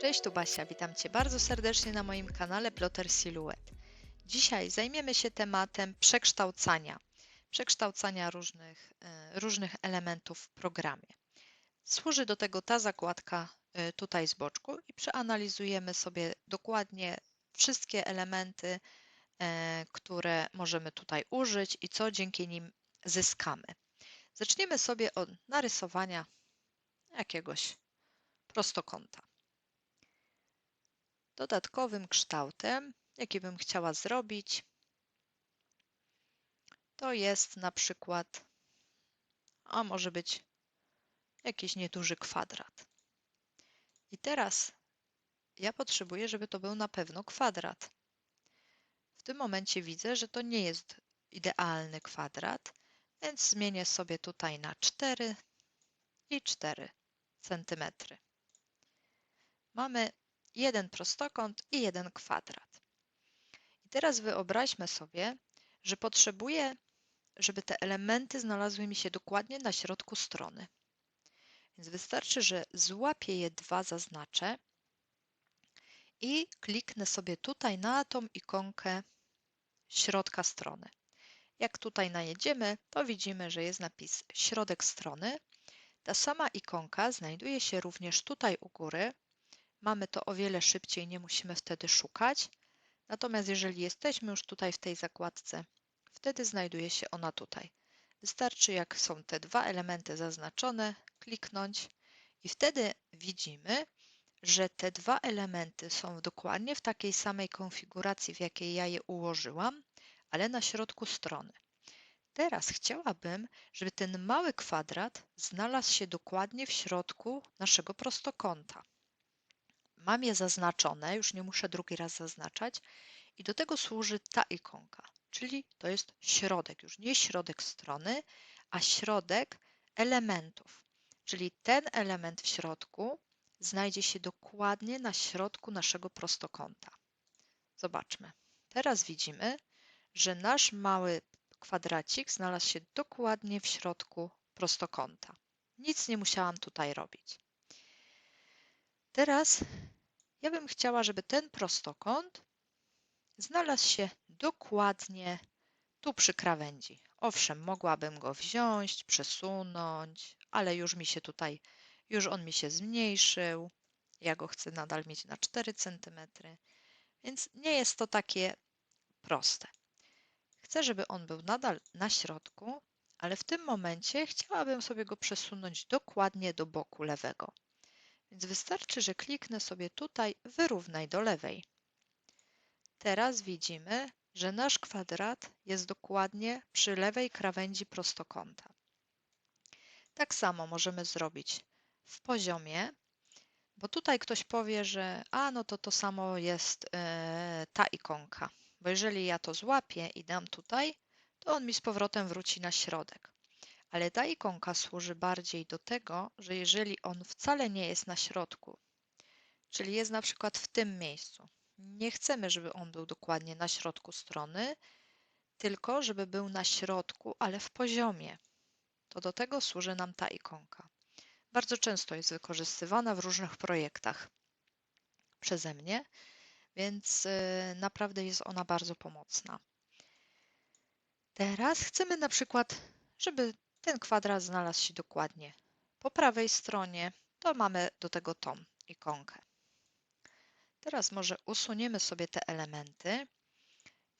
Cześć, tu Basia, witam Cię bardzo serdecznie na moim kanale Plotter Silhouette. Dzisiaj zajmiemy się tematem przekształcania, przekształcania różnych, e, różnych elementów w programie. Służy do tego ta zakładka e, tutaj z boczku i przeanalizujemy sobie dokładnie wszystkie elementy, e, które możemy tutaj użyć i co dzięki nim zyskamy. Zaczniemy sobie od narysowania jakiegoś prostokąta. Dodatkowym kształtem, jaki bym chciała zrobić, to jest na przykład, a może być jakiś nieduży kwadrat. I teraz ja potrzebuję, żeby to był na pewno kwadrat. W tym momencie widzę, że to nie jest idealny kwadrat, więc zmienię sobie tutaj na 4 i 4 centymetry. Mamy jeden prostokąt i jeden kwadrat. I teraz wyobraźmy sobie, że potrzebuję, żeby te elementy znalazły mi się dokładnie na środku strony. Więc wystarczy, że złapię je dwa, zaznaczę i kliknę sobie tutaj na tą ikonkę środka strony. Jak tutaj najedziemy, to widzimy, że jest napis środek strony. Ta sama ikonka znajduje się również tutaj u góry. Mamy to o wiele szybciej, nie musimy wtedy szukać. Natomiast jeżeli jesteśmy już tutaj w tej zakładce, wtedy znajduje się ona tutaj. Wystarczy, jak są te dwa elementy zaznaczone, kliknąć i wtedy widzimy, że te dwa elementy są dokładnie w takiej samej konfiguracji, w jakiej ja je ułożyłam, ale na środku strony. Teraz chciałabym, żeby ten mały kwadrat znalazł się dokładnie w środku naszego prostokąta. Mam je zaznaczone, już nie muszę drugi raz zaznaczać i do tego służy ta ikonka, czyli to jest środek, już nie środek strony, a środek elementów. Czyli ten element w środku znajdzie się dokładnie na środku naszego prostokąta. Zobaczmy. Teraz widzimy, że nasz mały kwadracik znalazł się dokładnie w środku prostokąta. Nic nie musiałam tutaj robić. Teraz ja bym chciała, żeby ten prostokąt znalazł się dokładnie tu przy krawędzi. Owszem, mogłabym go wziąć, przesunąć, ale już mi się tutaj, już on mi się zmniejszył. Ja go chcę nadal mieć na 4 cm, więc nie jest to takie proste. Chcę, żeby on był nadal na środku, ale w tym momencie chciałabym sobie go przesunąć dokładnie do boku lewego. Więc wystarczy, że kliknę sobie tutaj wyrównaj do lewej. Teraz widzimy, że nasz kwadrat jest dokładnie przy lewej krawędzi prostokąta. Tak samo możemy zrobić w poziomie, bo tutaj ktoś powie, że a no to to samo jest e, ta ikonka, bo jeżeli ja to złapię i dam tutaj, to on mi z powrotem wróci na środek. Ale ta ikonka służy bardziej do tego, że jeżeli on wcale nie jest na środku, czyli jest na przykład w tym miejscu, nie chcemy, żeby on był dokładnie na środku strony, tylko żeby był na środku, ale w poziomie. To do tego służy nam ta ikonka. Bardzo często jest wykorzystywana w różnych projektach przeze mnie, więc y, naprawdę jest ona bardzo pomocna. Teraz chcemy na przykład, żeby ten kwadrat znalazł się dokładnie po prawej stronie, to mamy do tego tą ikonkę. Teraz może usuniemy sobie te elementy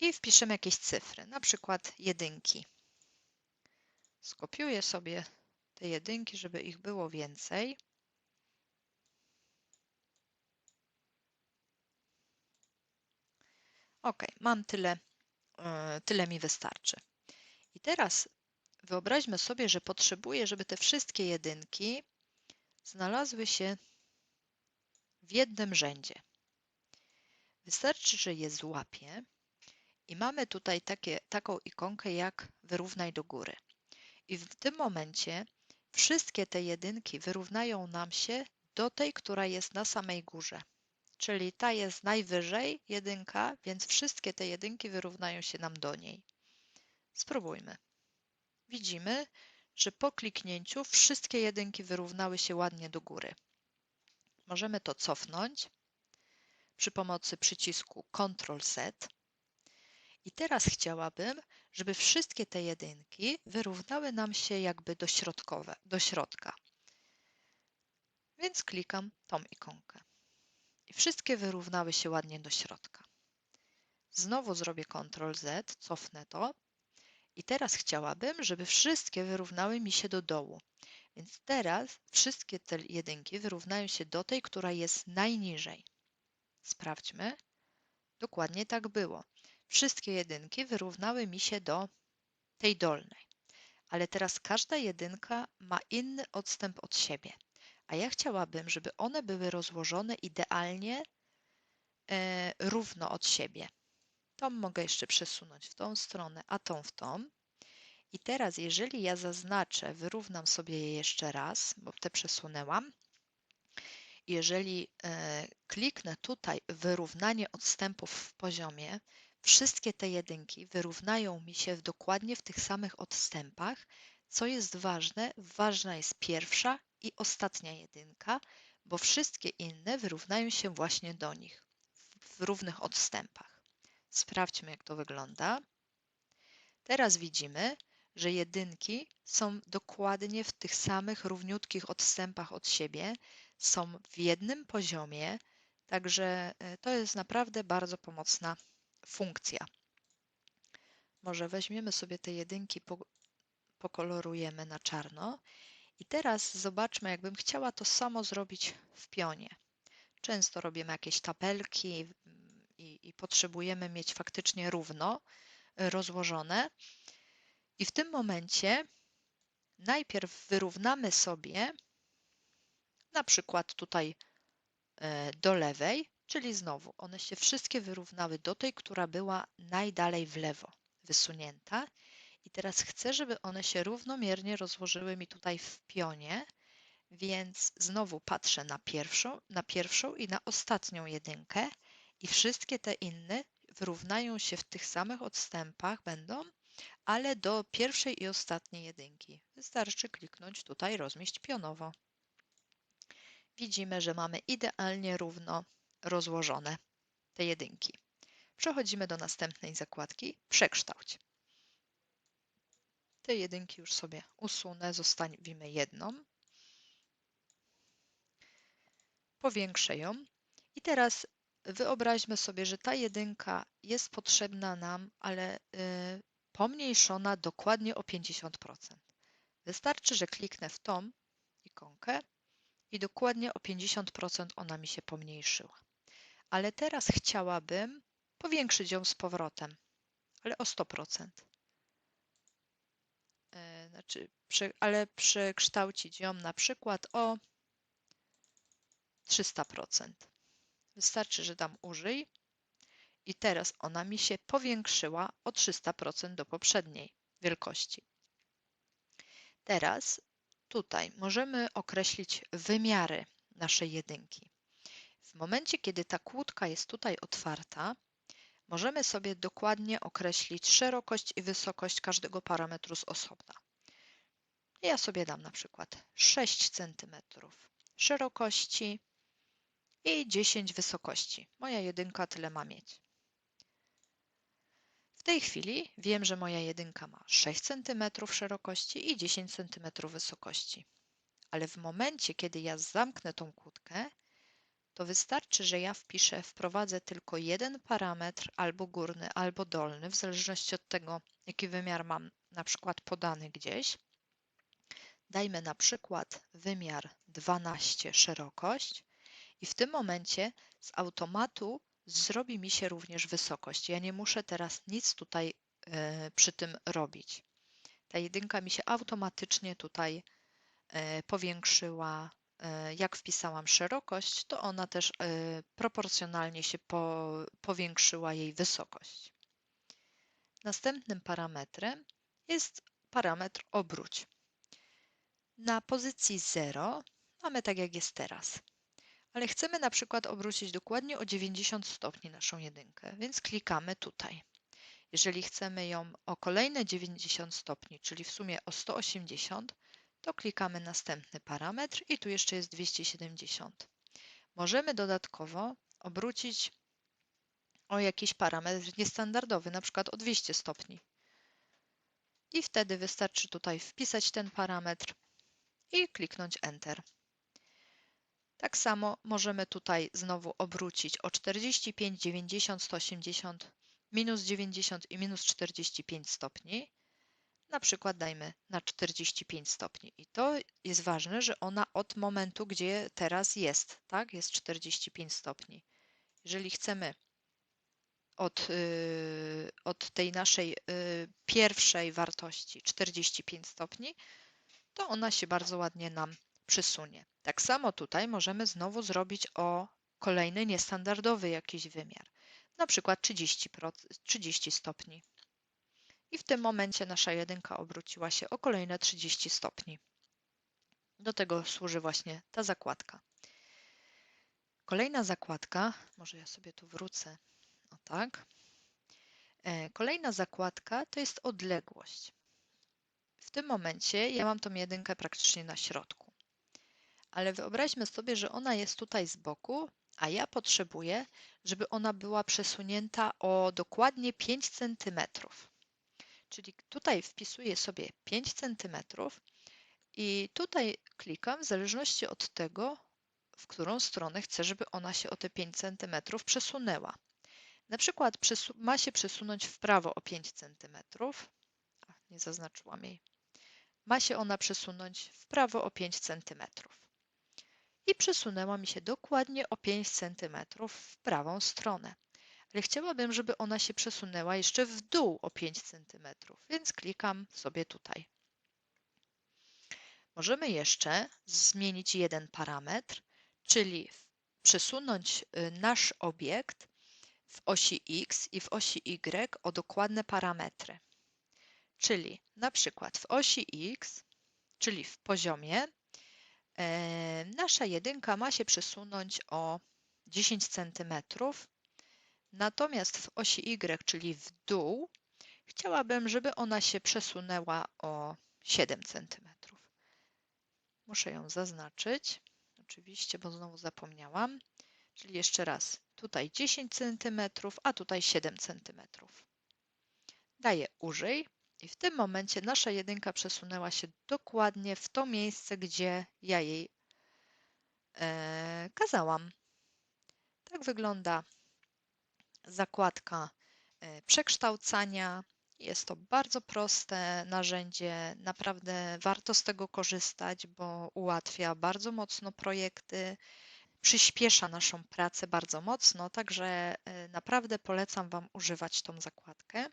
i wpiszemy jakieś cyfry, na przykład jedynki. Skopiuję sobie te jedynki, żeby ich było więcej. Ok, mam tyle, e, tyle mi wystarczy. I teraz wyobraźmy sobie, że potrzebuję, żeby te wszystkie jedynki znalazły się w jednym rzędzie. Wystarczy, że je złapię i mamy tutaj takie, taką ikonkę jak wyrównaj do góry. I w tym momencie wszystkie te jedynki wyrównają nam się do tej, która jest na samej górze. Czyli ta jest najwyżej, jedynka, więc wszystkie te jedynki wyrównają się nam do niej. Spróbujmy. Widzimy, że po kliknięciu wszystkie jedynki wyrównały się ładnie do góry. możemy to cofnąć przy pomocy przycisku Ctrl Z. I teraz chciałabym, żeby wszystkie te jedynki wyrównały nam się jakby do, środkowe, do środka. Więc klikam tą ikonkę. I wszystkie wyrównały się ładnie do środka. Znowu zrobię Ctrl Z, cofnę to. I teraz chciałabym, żeby wszystkie wyrównały mi się do dołu. Więc teraz wszystkie te jedynki wyrównają się do tej, która jest najniżej. Sprawdźmy. Dokładnie tak było. Wszystkie jedynki wyrównały mi się do tej dolnej. Ale teraz każda jedynka ma inny odstęp od siebie. A ja chciałabym, żeby one były rozłożone idealnie e, równo od siebie. Tą mogę jeszcze przesunąć w tą stronę, a tą w tą. I teraz, jeżeli ja zaznaczę, wyrównam sobie je jeszcze raz, bo te przesunęłam. Jeżeli e, kliknę tutaj wyrównanie odstępów w poziomie, wszystkie te jedynki wyrównają mi się dokładnie w tych samych odstępach. Co jest ważne? Ważna jest pierwsza i ostatnia jedynka, bo wszystkie inne wyrównają się właśnie do nich w równych odstępach. Sprawdźmy, jak to wygląda. Teraz widzimy, że jedynki są dokładnie w tych samych równiutkich odstępach od siebie, są w jednym poziomie, także e, to jest naprawdę bardzo pomocna funkcja. Może weźmiemy sobie te jedynki, pokolorujemy na czarno i teraz zobaczmy, jakbym chciała to samo zrobić w pionie. Często robimy jakieś tabelki i, i potrzebujemy mieć faktycznie równo e, rozłożone. I w tym momencie najpierw wyrównamy sobie na przykład tutaj e, do lewej, czyli znowu one się wszystkie wyrównały do tej, która była najdalej w lewo wysunięta. I teraz chcę, żeby one się równomiernie rozłożyły mi tutaj w pionie, więc znowu patrzę na pierwszą, na pierwszą i na ostatnią jedynkę i wszystkie te inne wyrównają się w tych samych odstępach będą, ale do pierwszej i ostatniej jedynki. Wystarczy kliknąć tutaj rozmieść pionowo. Widzimy, że mamy idealnie równo rozłożone te jedynki. Przechodzimy do następnej zakładki Przekształć. Te jedynki już sobie usunę, zostawimy jedną. Powiększę ją i teraz wyobraźmy sobie, że ta jedynka jest potrzebna nam, ale y, pomniejszona dokładnie o 50%. Wystarczy, że kliknę w tą ikonkę i dokładnie o 50% ona mi się pomniejszyła. Ale teraz chciałabym powiększyć ją z powrotem, ale o 100%. E, znaczy, ale przekształcić ją na przykład o 300%. Wystarczy, że dam użyj i teraz ona mi się powiększyła o 300% do poprzedniej wielkości. Teraz tutaj możemy określić wymiary naszej jedynki. W momencie, kiedy ta kłódka jest tutaj otwarta, możemy sobie dokładnie określić szerokość i wysokość każdego parametru z osobna. Ja sobie dam na przykład 6 cm szerokości i 10 wysokości. Moja jedynka tyle ma mieć. W tej chwili wiem, że moja jedynka ma 6 cm szerokości i 10 cm wysokości. Ale w momencie, kiedy ja zamknę tą kłódkę, to wystarczy, że ja wpiszę, wprowadzę tylko jeden parametr, albo górny, albo dolny, w zależności od tego, jaki wymiar mam na przykład podany gdzieś. Dajmy na przykład wymiar 12 szerokość i w tym momencie z automatu zrobi mi się również wysokość. Ja nie muszę teraz nic tutaj e, przy tym robić. Ta jedynka mi się automatycznie tutaj e, powiększyła. E, jak wpisałam szerokość, to ona też proporcjonalnie się po, powiększyła jej wysokość. Następnym parametrem jest parametr obróć. Na pozycji 0 mamy tak jak jest teraz ale chcemy na przykład obrócić dokładnie o 90 stopni naszą jedynkę, więc klikamy tutaj. Jeżeli chcemy ją o kolejne 90 stopni, czyli w sumie o 180, to klikamy następny parametr i tu jeszcze jest 270. możemy dodatkowo obrócić o jakiś parametr niestandardowy, na przykład o 200 stopni. I wtedy wystarczy tutaj wpisać ten parametr i kliknąć Enter. Tak samo możemy tutaj znowu obrócić o 45, 90, 180, minus 90 i minus 45 stopni. Na przykład dajmy na 45 stopni. I to jest ważne, że ona od momentu, gdzie teraz jest, tak, jest 45 stopni. Jeżeli chcemy od, yy, od tej naszej yy, pierwszej wartości 45 stopni, to ona się bardzo ładnie nam przysunie. Tak samo tutaj możemy znowu zrobić o kolejny niestandardowy jakiś wymiar, na przykład 30, 30 stopni. I w tym momencie nasza jedynka obróciła się o kolejne 30 stopni. Do tego służy właśnie ta zakładka. Kolejna zakładka, może ja sobie tu wrócę, o tak. E, kolejna zakładka to jest odległość. W tym momencie ja mam tą jedynkę praktycznie na środku. Ale wyobraźmy sobie, że ona jest tutaj z boku, a ja potrzebuję, żeby ona była przesunięta o dokładnie 5 cm. Czyli tutaj wpisuję sobie 5 cm i tutaj klikam w zależności od tego, w którą stronę chcę, żeby ona się o te 5 cm przesunęła. Na przykład ma się przesunąć w prawo o 5 cm. nie zaznaczyłam jej. Ma się ona przesunąć w prawo o 5 cm. I przesunęła mi się dokładnie o 5 cm w prawą stronę. Ale chciałabym, żeby ona się przesunęła jeszcze w dół o 5 cm, więc klikam sobie tutaj. Możemy jeszcze zmienić jeden parametr, czyli przesunąć y, nasz obiekt w osi X i w osi Y o dokładne parametry. Czyli na przykład w osi X, czyli w poziomie, nasza jedynka ma się przesunąć o 10 cm, natomiast w osi Y, czyli w dół, chciałabym, żeby ona się przesunęła o 7 cm. Muszę ją zaznaczyć, oczywiście, bo znowu zapomniałam. Czyli jeszcze raz, tutaj 10 cm, a tutaj 7 cm. Daję użyj i w tym momencie nasza jedynka przesunęła się dokładnie w to miejsce, gdzie ja jej e, kazałam. Tak wygląda zakładka e, przekształcania. Jest to bardzo proste narzędzie, naprawdę warto z tego korzystać, bo ułatwia bardzo mocno projekty przyspiesza naszą pracę bardzo mocno, także e, naprawdę polecam Wam używać tą zakładkę.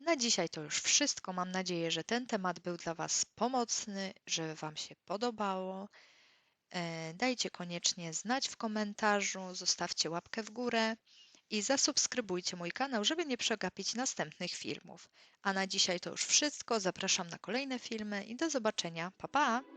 Na dzisiaj to już wszystko. Mam nadzieję, że ten temat był dla Was pomocny, że Wam się podobało. E, dajcie koniecznie znać w komentarzu, zostawcie łapkę w górę i zasubskrybujcie mój kanał, żeby nie przegapić następnych filmów. A na dzisiaj to już wszystko. Zapraszam na kolejne filmy i do zobaczenia. Pa pa!